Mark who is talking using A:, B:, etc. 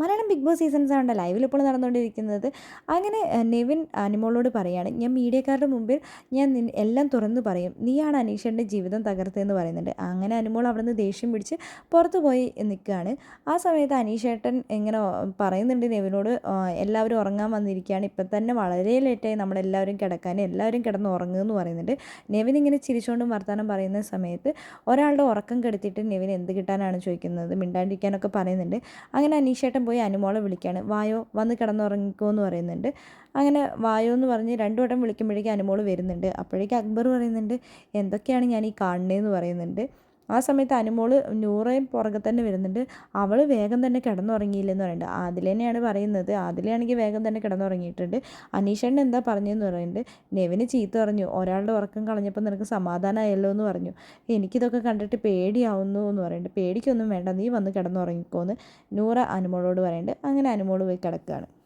A: Malayalam big boss seasons ആണ് ലൈവിൽ ഇപ്പോൾ നടന്നുകൊണ്ടിരിക്കുന്നത്. അങ്ങനെ നെവിൻ അനിമോളോട് പറയാണ് ഞാൻ മീഡിയക്കാരുടെ മുമ്പിൽ ഞാൻ എല്ലാം തുറന്നു പറയും. നീയാണ് അനീഷന്റെ ജീവിതം തകർത്തതെന്ന് പറയുന്നുണ്ട്. അങ്ങനെ അനിമോൾ അവിടെ നിന്ന് ദേഷ്യം പിടിച്ച് പുറത്തു പോയി നിൽക്കുകയാണ്. ആ സമയത്ത് അനീഷേട്ടൻ ഇങ്ങനെ പറയുന്നുണ്ട് നെവിനോട് എല്ലാവരും ഉറങ്ങാൻ വന്നിരിക്കുകയാണ്. ഇപ്പം തന്നെ വളരെ ലേറ്റായി നമ്മളെല്ലാവരും കിടക്കാൻ എല്ലാവരും കിടന്ന് ഉറങ്ങുമെന്ന് പറയുന്നുണ്ട്. നെവിൻ ഇങ്ങനെ ചിരിച്ചുകൊണ്ടും വർത്തമാനം പറയുന്ന സമയത്ത് ഒരാളുടെ ഉറക്കം കെടുത്തിട്ട് നെവിൻ എന്ത് കിട്ടാനാണ് ചോദിക്കുന്നത്? മിണ്ടാണ്ടിരിക്കാനൊക്കെ പറയുന്നുണ്ട്. അങ്ങനെ അനീഷേട്ടൻ പോയി അനുമോളെ വിളിക്കുകയാണ് വായോ വന്ന് കിടന്നുറങ്ങിക്കോ എന്ന് പറയുന്നുണ്ട്. അങ്ങനെ വായോ എന്ന് പറഞ്ഞ് രണ്ടു വട്ടം വിളിക്കുമ്പോഴേക്കും അനുമോൾ വരുന്നുണ്ട്. അപ്പോഴേക്കും അക്ബർ പറയുന്നുണ്ട് എന്തൊക്കെയാണ് ഞാൻ ഈ കാണുന്നതെന്ന് പറയുന്നുണ്ട്. ആ സമയത്ത് അനുമോൾ നൂറയും പുറകെ തന്നെ വരുന്നുണ്ട്. അവൾ വേഗം തന്നെ കിടന്നുറങ്ങിയില്ലെന്ന് പറയുന്നുണ്ട്. ആദിലേനെയാണ് പറയുന്നത്. ആദിലയാണെങ്കിൽ വേഗം തന്നെ കിടന്നുറങ്ങിയിട്ടുണ്ട്. അനീഷണ്ണൻ എന്താ പറഞ്ഞതെന്ന് പറയുന്നുണ്ട്. നെവിന് ചീത്ത പറഞ്ഞു. ഒരാളുടെ ഉറക്കം കളഞ്ഞപ്പോൾ നിനക്ക് സമാധാനമായല്ലോ എന്ന് പറഞ്ഞു. എനിക്കിതൊക്കെ കണ്ടിട്ട് പേടിയാവുന്നു എന്ന് പറയുന്നുണ്ട്. പേടിക്കൊന്നും വേണ്ട. നീ വന്ന് കിടന്നുറങ്ങിക്കോന്ന് നൂറ അനുമോളോട് പറയുന്നുണ്ട്. അങ്ങനെ അനുമോൾ പോയി കിടക്കുകയാണ്.